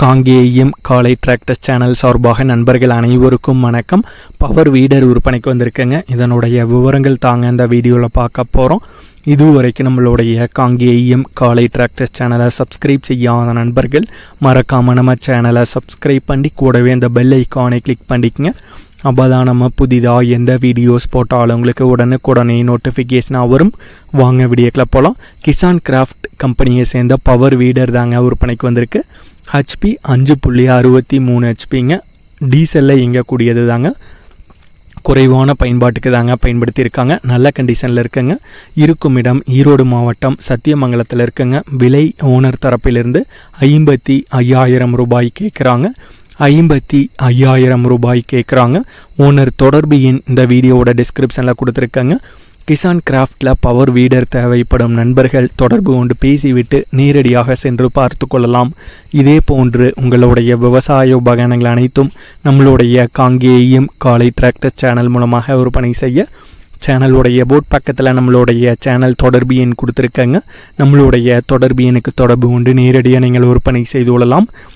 காங்கேயம் காலை tractor channel சார்பாக நண்பர்கள் அனைவருக்கும் வணக்கம். பவர் வீடர் விற்பனைக்கு வந்திருக்கேங்க. இதனுடைய விவரங்கள் தாங்க இந்த வீடியோவில் பார்க்க போகிறோம் இதுவரைக்கும் நம்மளுடைய காங்கேயம் காலை டிராக்டர் சேனலை சப்ஸ்கிரைப் செய்யாத நண்பர்கள் மறக்காமல் நம்ம சேனலை சப்ஸ்கிரைப் பண்ணி கூடவே இந்த பெல் ஐக்கானை கிளிக் பண்ணிக்கங்க. அப்போ தான் நம்ம புதிதாக எந்த வீடியோஸ் போட்டாலும் உங்களுக்கு உடனுக்குடனே நோட்டிஃபிகேஷனாக வரும். வாங்க வீடியோக்கில் போகலாம் கிசான் கிராஃப்ட் கம்பெனியை சேர்ந்த பவர் வீடர் தாங்க விற்பனைக்கு வந்திருக்கு. ஹெச்பி அஞ்சு புள்ளி அறுபத்தி மூணு ஹெச்பிங்க டீசலில் இயங்கக்கூடியது தாங்க. குறைவான பயன்பாட்டுக்கு தாங்க பயன்படுத்தியிருக்காங்க. நல்ல கண்டிஷனில் இருக்குங்க. இருக்கும் இடம் ஈரோடு மாவட்டம் சத்தியமங்கலத்தில் இருக்குங்க. விலை ஓனர் தரப்பிலிருந்து ஐம்பத்தி ஐயாயிரம் ரூபாய் கேட்குறாங்க ஐம்பத்தி ஐயாயிரம் ரூபாய் கேட்குறாங்க ஓனர் தொடர்பு எண் இந்த வீடியோவோட டிஸ்கிரிப்ஷனில் கொடுத்துருக்காங்க. கிசான் கிராஃப்டில் பவர் வீடர் தேவைப்படும் நண்பர்கள் தொடர்பு கொண்டு பேசிவிட்டு நேரடியாக சென்று பார்த்து கொள்ளலாம். இதே போன்று உங்களுடைய விவசாய உபகரணங்கள் அனைத்தும் நம்மளுடைய காங்கேயும் காலை டிராக்டர் சேனல் மூலமாக விற்பனை செய்ய சேனலுடைய போட் பக்கத்தில் நம்மளுடைய சேனல் தொடர்பு எண் கொடுத்துருக்கங்க. நம்மளுடைய தொடர்பு எண்ணுக்கு தொடர்பு கொண்டு நேரடியாக நீங்கள் விற்பனை செய்து கொள்ளலாம்.